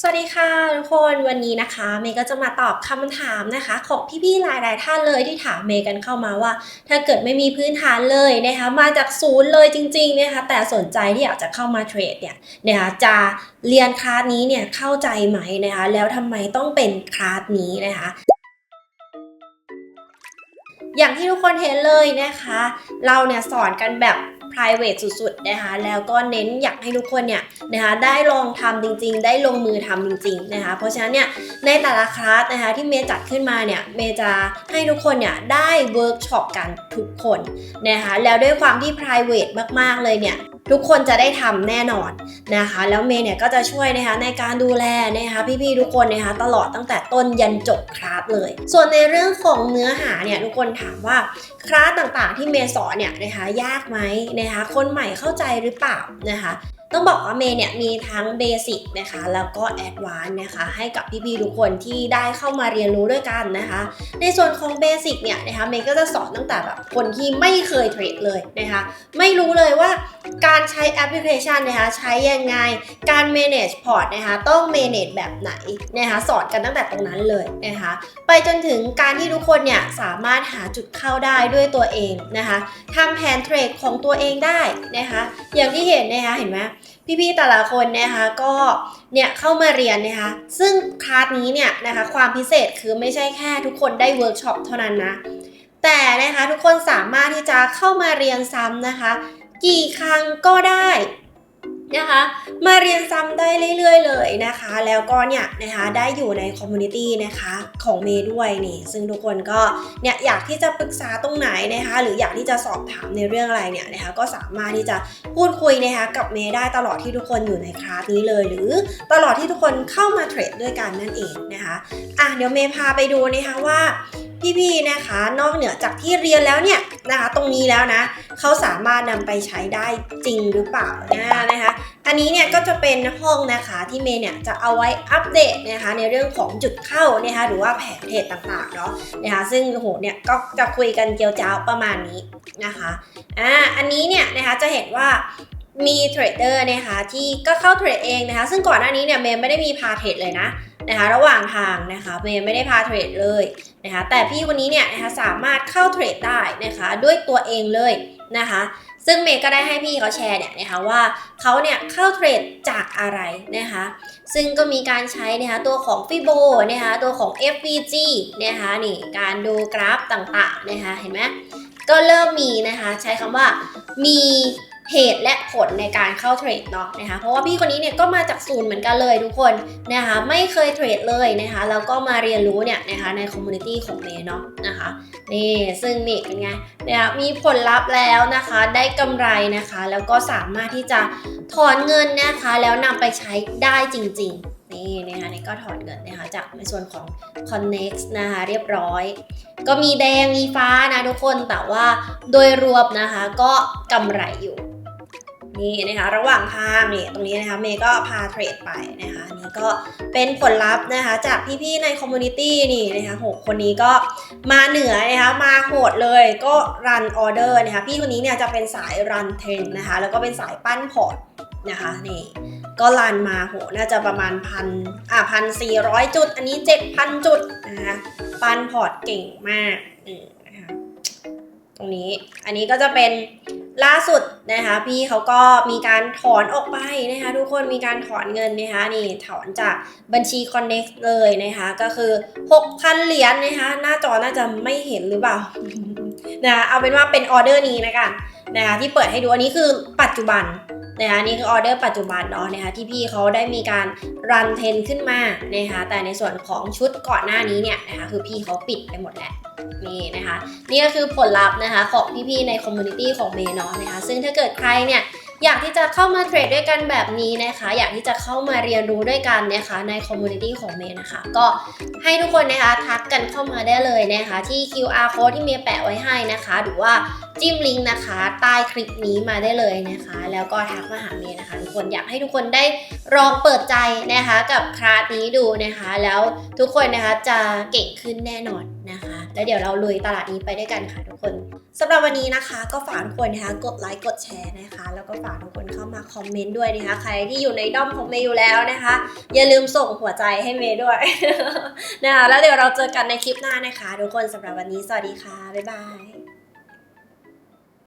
สวัสดีค่ะทุกคนวันนี้นะคะ เมย์ก็จะมาตอบคำถามนะคะ ของพี่ๆหลายๆท่านเลยที่ถามเมย์กันเข้ามาว่า ถ้าเกิดไม่มีพื้นฐานเลยนะคะ มาจากศูนย์เลยจริงๆนะคะแต่สนใจที่อยากจะเข้ามาเทรดเนี่ยนะคะจะเรียนคลาสนี้เนี่ยเข้าใจไหมนะคะแล้วทำไมต้องเป็นคลาสนี้นะคะอย่างที่ทุกคนเห็นเลยนะคะ เราเนี่ยสอนกันแบบ private สุดๆนะคะแล้วก็เน้นอยากให้ทุกคนเนี่ยนะคะได้ลองทำจริง ๆ ได้ลงมือทำจริงๆนะคะเพราะฉะนั้นเนี่ยในแต่ละคลาสนะคะที่เมย์จัดขึ้นมาเนี่ยเมย์จะให้ทุกคนเนี่ยได้เวิร์กช็อปกันทุกคนนะคะแล้วด้วยความที่ private มากๆเลยเนี่ย ทุกคนจะได้ทำแน่นอนนะคะ แล้วเมย์เนี่ยก็จะช่วยนะคะในการดูแลนะคะพี่ๆทุกคนนะคะตลอดตั้งแต่ต้นยันจบคลาสเลย ส่วนในเรื่องของเนื้อหาเนี่ยทุกคนถามว่าคลาสต่างๆ ที่เมย์สอนเนี่ยนะคะยากไหมนะคะคนใหม่เข้าใจหรือเปล่านะคะ ต้องบอกว่าเมย์เนี่ยมีทั้งเบสิกนะคะแล้วก็แอดวานซ์นะคะให้กับพี่ๆทุกคนที่ได้เข้ามาเรียนรู้ด้วยกันนะคะ ในส่วนของเบสิกเนี่ยนะคะเมย์ก็จะสอนตั้งแต่แบบคนที่ไม่เคยเทรดเลยนะคะไม่รู้เลยว่าการใช้แอปพลิเคชันนะคะใช้ยังไงการ manage port นะคะต้อง manage แบบไหนนะคะสอนกันตั้งแต่ตรงนั้นเลยนะคะไปจนถึงการที่ทุกคนเนี่ยสามารถหาจุดเข้าได้ด้วยตัวเองนะคะทำแผนเทรดของตัวเองได้นะคะอย่างที่เห็นนะคะเห็นไหมพี่ๆแต่ละคนนะคะก็เนี่ยเข้ามาเรียนนะคะ ซึ่งคลาสนี้เนี่ยนะคะความพิเศษคือไม่ใช่แค่ทุกคนได้เวิร์กช็อปเท่านั้นนะ แต่นะคะทุกคนสามารถที่จะเข้ามาเรียนซ้ำนะคะ กี่ครั้งก็ได้ นะคะ มาเรียนซ้ำได้เรื่อย ๆ เลยนะคะ แล้วก็เนี่ยนะคะได้อยู่ในคอมมูนิตี้นะคะของเมย์ด้วยนี่ซึ่งทุกคนก็เนี่ยอยากที่จะปรึกษาตรงไหนนะคะ หรืออยากที่จะสอบถามในเรื่องอะไรเนี่ยนะคะ ก็สามารถที่จะพูดคุยนะคะกับเมย์ได้ตลอดที่ทุกคนอยู่ในคลาสนี้เลย หรือตลอดที่ทุกคนเข้ามาเทรดด้วยกันนั่นเองนะคะอะเดี๋ยวเมย์พาไปดูนะคะว่า พี่ๆนะคะ นอกเหนือจากที่เรียนแล้วเนี่ยนะคะ ตรงนี้แล้วนะเขาสามารถนำไปใช้ได้จริงหรือเปล่านะนะคะ อันนี้เนี่ยก็จะเป็นห้องนะคะที่เมย์เนี่ยจะเอาไว้อัปเดตนะคะในเรื่องของจุดเข้านะคะหรือว่าแผนเทรดต่างๆเนาะนะคะซึ่งโอ้โหเนี่ยก็จะคุยกันเจียวจ้าวประมาณนี้นะคะอ่าอันนี้เนี่ยนะคะจะเห็นว่ามีเทรดเดอร์นะคะที่ก็เข้าเทรดเองนะคะ ซึ่งก่อนหน้านี้เนี่ยเมย์ไม่ได้มีพาเทรดเลยนะนะคะ ระหว่างทางนะคะเมย์ไม่ได้พาเทรดเลย นะคะแต่พี่คนนี้เนี่ยนะคะสามารถเข้าเทรดได้นะคะด้วยตัวเองเลยนะคะซึ่งเมย์ก็ได้ให้พี่เขาแชร์เนี่ยนะคะว่าเขาเนี่ยเข้าเทรดจากอะไรนะคะซึ่งก็มีการใช้นะคะตัวของ Fibo นะคะตัวของ FVG นะคะนี่การดูกราฟต่างๆนะคะเห็นไหมก็เริ่มมีนะคะใช้คำว่ามี เหตุและผลในการเข้าเทรดเนาะนะคะเพราะว่าพี่คนนี้เนี่ยก็มาจากศูนย์เหมือนกันเลยทุกคนนะคะไม่เคยเทรดเลยนะคะแล้วก็มาเรียนรู้เนี่ยนะคะในคอมมูนิตี้ของเมย์เนาะนะคะนี่ซึ่งนี่เป็นไงเนี่ยมีผลลัพธ์แล้วนะคะได้กำไรนะคะ แล้วก็สามารถที่จะถอนเงินนะคะแล้วนำไปใช้ได้จริงๆนี่นะคะนี่ก็ถอนเงินนะคะจากในส่วนของ Connex นะคะเรียบร้อยก็มีแดงมีฟ้านะทุกคนแต่ว่าโดยรวมนะคะก็กำไรอยู่ นี่นะคะระหว่างทางนี่ตรงนี้นะคะเมย์ก็พาเทรดไปนะคะนี่ก็เป็นผลลัพธ์นะคะจากพี่ๆในคอมมูนิตี้นี่นะคะหกคนนี้ก็มาเหนือนะคะมาโหดเลยก็รันออเดอร์นะคะพี่คนนี้เนี่ยจะเป็นสายรันเทรนนะคะแล้วก็เป็นสายปั้นพอร์ตนะคะนี่ก็รันมาโหน่าจะประมาณพันอะพันสี่ร้อยจุด อันนี้เจ็ดพันจุดนะคะปั้นพอร์ตเก่งมากนะคะตรงนี้อันนี้ก็จะเป็น ล่าสุดนะคะพี่เขาก็มีการถอนออกไปนะคะทุกคนมีการถอนเงินนะคะนี่ถอนจากบัญชี Connect เลยนะคะก็คือ 6,000 เหรียญนะคะหน้าจอน่าจะไม่เห็นหรือเปล่านะคะเอาเป็นว่าเป็นออเดอร์นี้นะคะ นะคะที่เปิดให้ดูอันนี้คือปัจจุบันนะคะนี่คือออเดอร์ปัจจุบันเนาะนะคะที่พี่เขาได้มีการรันเทนขึ้นมานะคะแต่ในส่วนของชุดก่อนหน้านี้เนี่ยนะคะคือพี่เขาปิดไปหมดแล้วนี่นะคะนี่ก็คือผลลัพธ์นะคะของพี่ๆในคอมมูนิตี้ของเมย์เนาะนะคะซึ่งถ้าเกิดใครเนี่ย อยากที่จะเข้ามาเทรดด้วยกันแบบนี้นะคะ อยากที่จะเข้ามาเรียนรู้ด้วยกันนะคะในคอมมูนิตี้ของเมย์นะคะ ก็ให้ทุกคนนะคะทักกันเข้ามาได้เลยนะคะ ที่ QR code ที่เมย์แปะไว้ให้นะคะ หรือว่าจิ้มลิงก์นะคะ ใต้คลิปนี้มาได้เลยนะคะ แล้วก็ทักมาหาเมย์นะคะ ทุกคนอยากให้ทุกคนได้ลองเปิดใจนะคะ กับคลาสนี้ดูนะคะ แล้วทุกคนนะคะจะเก่งขึ้นแน่นอนนะคะ แล้วเดี๋ยวเราลุยตลาดนี้ไปด้วยกันค่ะทุกคน สำหรับวันนี้นะคะ ก็ฝากทุกคนนะคะกดไลค์กดแชร์นะคะ แล้วก็ฝากทุกคนเข้ามาคอมเมนต์ด้วยนะคะ ใครที่อยู่ในด้อมของเมย์อยู่แล้วนะคะ อย่าลืมส่งหัวใจให้เมย์ด้วยนะคะแล้วเดี๋ยวเราเจอกันในคลิปหน้านะคะ ทุกคนสำหรับวันนี้สวัสดีค่ะบ๊ายบาย